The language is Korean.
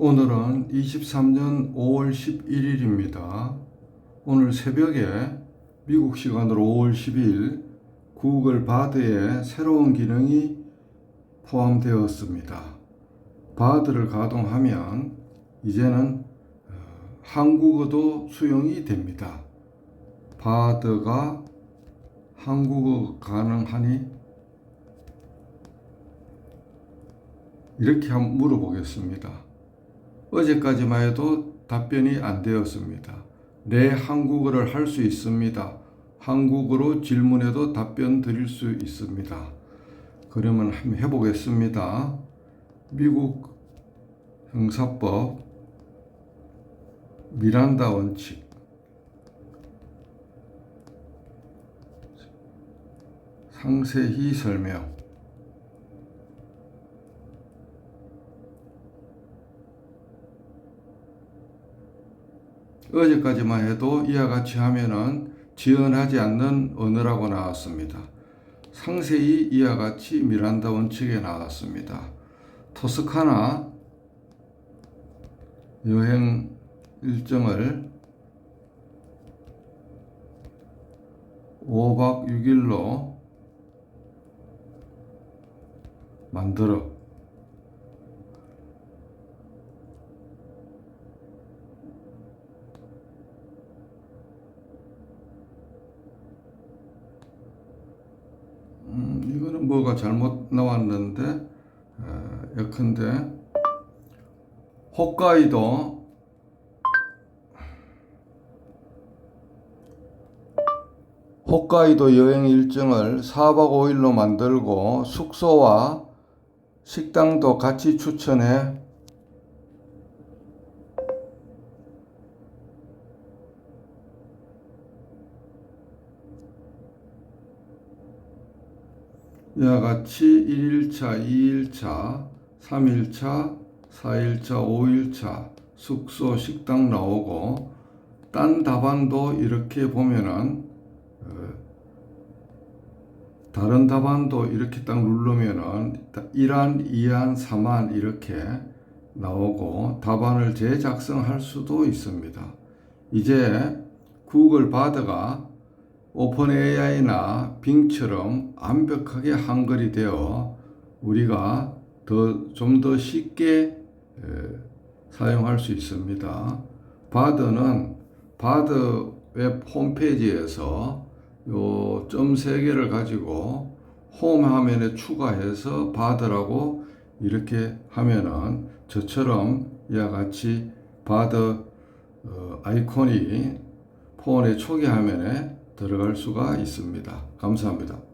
오늘은 23년 5월 11일입니다. 오늘 새벽에 미국 시간으로 5월 10일 구글 바드에 새로운 기능이 포함되었습니다. 바드를 가동하면 이제는 어, 한국어도 수용이 됩니다. 바드가 한국어 가능하니 이렇게 한번 물어보겠습니다. 어제까지만 해도 답변이 안 되었습니다. 네, 한국어를 할 수 있습니다. 한국어로 질문해도 답변 드릴 수 있습니다. 그러면 한번 해보겠습니다. 미국 형사법 미란다 원칙 상세히 설명 어제까지만 해도 이와 같이 하면은 지연하지 않는 언어라고 나왔습니다. 상세히 이와 같이 미란다 원칙에 나왔습니다. 토스카나 여행 일정을 5박 6일로 만들어 이거는 뭐가 잘못 나왔는데 어, 예컨대 홋카이도 홋카이도 여행 일정을 4박 5일로 만들고 숙소와 식당도 같이 추천해 이와 같이 1일차, 2일차, 3일차, 4일차, 5일차 숙소 식당 나오고 딴 답안도 이렇게 보면은 어, 다른 답안도 이렇게 딱 누르면은 1안, 2안, 3안 이렇게 나오고 답안을 재작성할 수도 있습니다. 이제 구글 바드가 오픈 AI나 빙처럼 완벽하게 한글이 되어 우리가 더좀더 쉽게 에, 사용할 수 있습니다. 바드는 바드 웹 홈페이지에서 요점세 개를 가지고 홈 화면에 추가해서 바드라고 이렇게 하면은 저처럼 이와 같이 바드 어, 아이콘이 폰의 초기 화면에 들어갈 수가 있습니다. 감사합니다.